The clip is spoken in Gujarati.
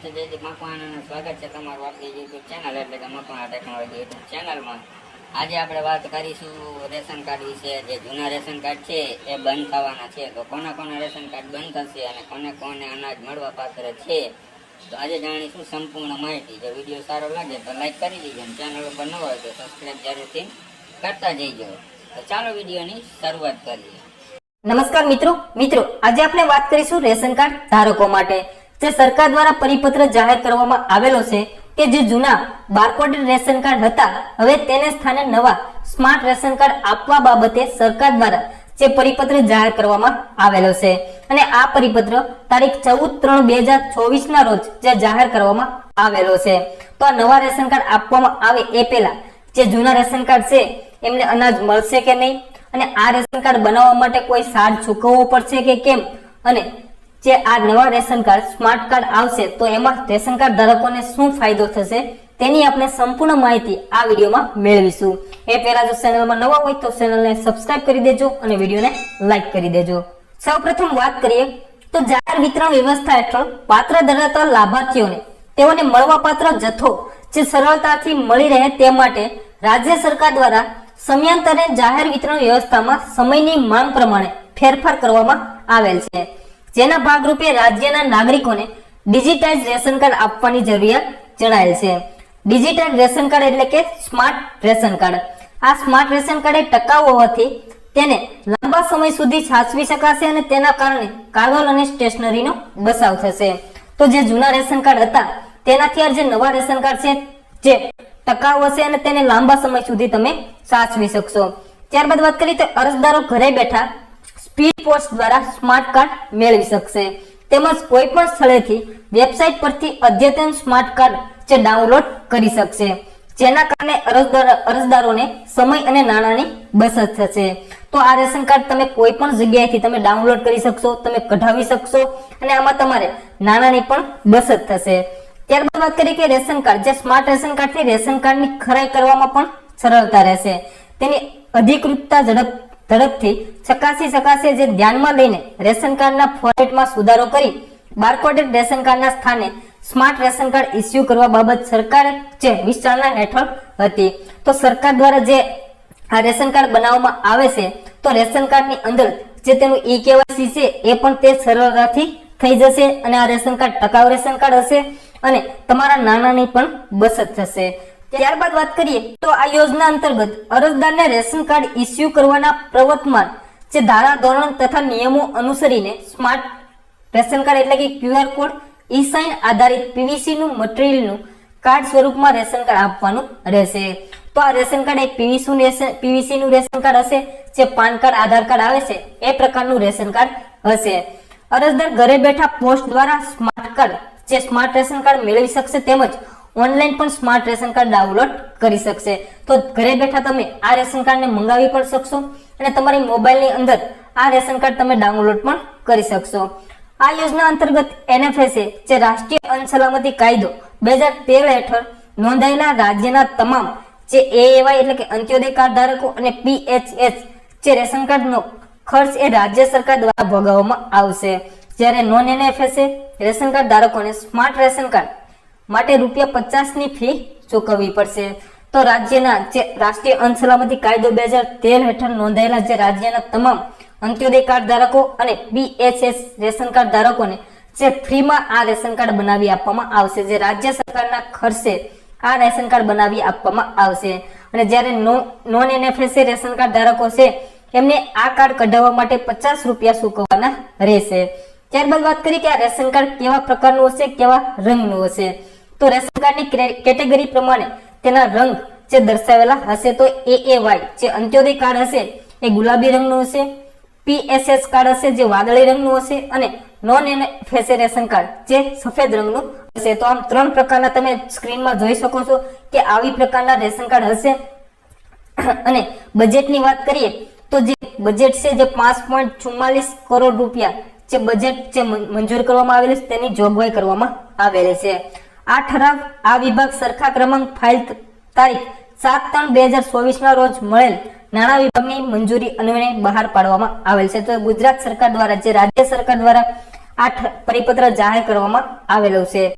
છે જયદીપ મકવાણા સ્વાગત છે તમારું આપણી યુટ્યુબ ચેનલ એટલે કે ચેનલમાં આજે આપણે વાત કરીશું રેશન કાર્ડ વિશે. જે જૂના રેશન કાર્ડ છે એ બંધ થવાના છે. તો કોના કોના રેશન કાર્ડ બંધ થશે અને કોને કોને અનાજ મળવા પાત્ર છે? તો આજે જાણીશું સંપૂર્ણ માહિતી. જો વીડિયો સારો લાગે તો લાઈક કરી દેજો અને ચેનલ ઉપર ન હોય તો સબસ્ક્રાઈબ જરૂરથી કરતા જઈજો. તો ચાલો વિડીયોની શરૂઆત કરીએ. નમસ્કાર મિત્રો. મિત્રો, આજે આપણે વાત કરીશું રેશન કાર્ડ ધારકો માટે. જે સરકાર દ્વારા પરિપત્ર જાહેર કરવામાં આવેલો છે કે જે જૂના બારકોડેડ રેશન કાર્ડ હતા, હવે તેને સ્થાને નવા સ્માર્ટ રેશન કાર્ડ આપવા બાબતે સરકાર દ્વારા જે પરિપત્ર જાહેર કરવામાં આવેલો છે. અને આ પરિપત્ર તારીખ ચૌદ ત્રણ બે હજાર ચોવીસ ના રોજ જે જાહેર કરવામાં આવેલો છે. તો આ નવા રેશન કાર્ડ આપવામાં આવે એ પહેલા જે જૂના રેશન કાર્ડ છે, એમને અનાજ મળશે કે નહીં? અને આ રેશન કાર્ડ બનાવવા માટે કોઈ સાર ચૂકવવો પડશે કે કેમ? અને જે આ નવા રેશન કાર્ડ, સ્માર્ટ કાર્ડ આવશે, તો એમાં રેશન કાર્ડ ધારકોને શું ફાયદો થશે તેની આપણે સંપૂર્ણ માહિતી આ વિડીયોમાં મેળવીશું. એ પહેલા જો ચેનલમાં નવા હોય તો ચેનલને સબસ્ક્રાઇબ કરી દેજો અને વિડીયોને લાઇક કરી દેજો. સૌપ્રથમ વાત કરીએ તો જાહેર વિતરણ વ્યવસ્થા હેઠળ પાત્ર ધરાવતા લાભાર્થીઓને તેઓને મળવાપાત્ર જથ્થો જે સરળતાથી મળી રહે તે માટે રાજ્ય સરકાર દ્વારા સમયાંતરે જાહેર વિતરણ વ્યવસ્થામાં સમયની માંગ પ્રમાણે ફેરફાર કરવામાં આવેલ છે. જેના ભાગરૂપે રાજ્યના નાગરિકોને ડિજિટાઇઝ રેશન કાર્ડ આપવાની જરૂરિયાત જણાયેલ છે. ડિજિટાઇઝ રેશન કાર્ડ એટલે કે સ્માર્ટ રેશન કાર્ડ. આ સ્માર્ટ રેશન કાર્ડ એ ટકાઉ હોવાથી તેને લાંબા સમય સુધી સાચવી શકાશે અને તેના કારણે કાગળ અને સ્ટેશનરીનો બચાવ થશે. તો જે જૂના રેશન કાર્ડ હતા, તેનાથી આ જે નવા રેશન કાર્ડ છે જે ટકાઉ હશે અને તેને લાંબા સમય સુધી તમે સાચવી શકશો. ત્યારબાદ વાત કરીએ તો અરજદારો ઘરે બેઠા સ્પીડ પોસ્ટ દ્વારા સ્માર્ટ કાર્ડ મેળવી શકશે. તેમજ કોઈ પણ સ્થળેથી વેબસાઇટ પરથી અદ્યતન સ્માર્ટ કાર્ડ જે ડાઉનલોડ કરી શકશે. જેના કારણે અરજદાર, અરજદારોને સમય અને નાણાંની બચત થશે. તો આ રેશન કાર્ડ તમે કોઈ પણ જગ્યાએથી તમે ડાઉનલોડ કરી શકશો, તમે કઢાવી શકશો અને આમાં તમારે નાણાંની પણ બચત થશે. ત્યારબાદ વાત કરીએ કે રેશન કાર્ડ. જે સ્માર્ટ રેશન કાર્ડથી રેશન કાર્ડની ખરાઈ કરવામાં પણ સરળતા રહેશે. તેની અધિકૃતતા ઝડપ ઝડપથી ચકાસી શકાશે જે ધ્યાનમાં લઈને રેશન કાર્ડના ફોર્મેટમાં સુધારો કરી બારકોડેડ રેશન કાર્ડના સ્થાને સ્માર્ટ રેશન કાર્ડ ઇસ્યુ કરવા બાબત સરકારે જે વિચારણા હેઠળ હતી. તો સરકાર દ્વારા જે આ રેશન કાર્ડ બનાવવામાં આવે છે, તો રેશન કાર્ડની અંદર જે તેનું ઈ કેવાયસી છે, એ પણ તે સરળતાથી થઈ જશે અને આ રેશન કાર્ડ ટકાઉ રેશન કાર્ડ હશે અને તમારા નાણાંની પણ બચત થશે. ત્યારબાદ વાત કરીએ તો આ યોજના અંતર્ગત અરજદારને રેશન કાર્ડ ઇસ્યુ કરવાના પ્રવર્તમાન જે ધારા, ધોરણ તથા નિયમો અનુસરીને સ્માર્ટ રેશન કાર્ડ એટલે કે ક્યુઆર કોડ ઈ સાઇન આધારિત પીવીસીનું મટીરિયલનું કાર્ડ સ્વરૂપમાં રેશન કાર્ડ આપવાનું રહેશે. તો આ રેશન કાર્ડ એ પીવીસીનું રેશન પીવીસી નું રેશન કાર્ડ હશે? જે પાન કાર્ડ, આધાર કાર્ડ આવે છે? એ પ્રકારનું રેશન કાર્ડ હશે. અરજદાર ઘરે બેઠા પોસ્ટ દ્વારા સ્માર્ટ કાર્ડ, જે સ્માર્ટ રેશન કાર્ડ મેળવી શકશે તેમજ ઓનલાઈન પણ સ્માર્ટ રેશન કાર્ડ ડાઉનલોડ કરી શકશે. તો ઘરે બેઠા તમે આ રેશન કાર્ડને મંગાવી પણ શકશો અને તમારી મોબાઈલની અંદર આ રેશન કાર્ડ તમે ડાઉનલોડ પણ કરી શકશો. આ યોજના અંતર્ગત એનએફએસએ, જે રાષ્ટ્રીય અન્ન સલામતી કાયદો બે હજાર તેર હેઠળ નોંધાયેલા રાજ્યના તમામ જે એએવાય એટલે કે અંત્યોદય કાર્ડ ધારકો અને પીએચએસ જે રેશન કાર્ડનો ખર્ચ એ રાજ્ય સરકાર દ્વારા ભોગવવામાં આવશે. જ્યારે નોન એનએફએસએ રેશન કાર્ડ ધારકોને સ્માર્ટ રેશન કાર્ડ માટે રૂપિયા પચાસની ફી ચૂકવવી પડશે. તો રાજ્યના જે રાષ્ટ્રીય અન્ન સલામતી કાયદો બે હજાર તેર હેઠળ નોંધાયેલા જે રાજ્યના તમામ અંત્યોદય કાર્ડ ધારકો અને બીએચએસ રેશન કાર્ડ ધારકોને જે ફ્રીમાં આ રેશન કાર્ડ બનાવી આપવામાં આવશે, જે રાજ્ય સરકારના ખર્ચે આ રેશન કાર્ડ બનાવી આપવામાં આવશે. અને જ્યારે નોન એનએફએસએ રેશન કાર્ડ ધારકો છે, એમને આ કાર્ડ કઢાવવા માટે પચાસ રૂપિયા ચૂકવવાના રહેશે. ત્યારબાદ વાત કરીએ કે આ રેશન કાર્ડ કેવા પ્રકારનું હશે, કેવા રંગનું હશે? તો રેશન કાર્ડની કેટેગરી પ્રમાણે તેના રંગ જે દર્શાવેલા હશે તો એ એ વાય જે અંત્યોદય કાર્ડ હશે, એ ગુલાબી રંગનું હશે પીએસએસ કાર્ડ હશે, જે વાદળી રંગનું હશે, અને નોન એનએફએસએ કાર્ડ જે સફેદ રંગનું હશે. તો આમ ત્રણ પ્રકારના તમે સ્ક્રીનમાં જોઈ શકો છો કે આવી પ્રકારના રેશન કાર્ડ હશે. અને બજેટની વાત કરીએ તો જે બજેટ છે જે પાંચ પોઈન્ટ ચુમ્માલીસ કરોડ રૂપિયા જે બજેટ જે મંજૂર કરવામાં આવેલું છે તેની જોગવાઈ કરવામાં આવેલી છે. આ ઠરાવ આ વિભાગ સરખા ક્રમાંક ફાઇલ તારીખ સાત ત્રણ બે હજાર ચોવીસ ના રોજ મળેલ. નાણાં વિભાગની મંજૂરી અન્વયે બહાર પાડવામાં આવેલ છે. તો ગુજરાત સરકાર દ્વારા જે રાજ્ય સરકાર દ્વારા આ પરિપત્ર જાહેર કરવામાં આવેલો છે.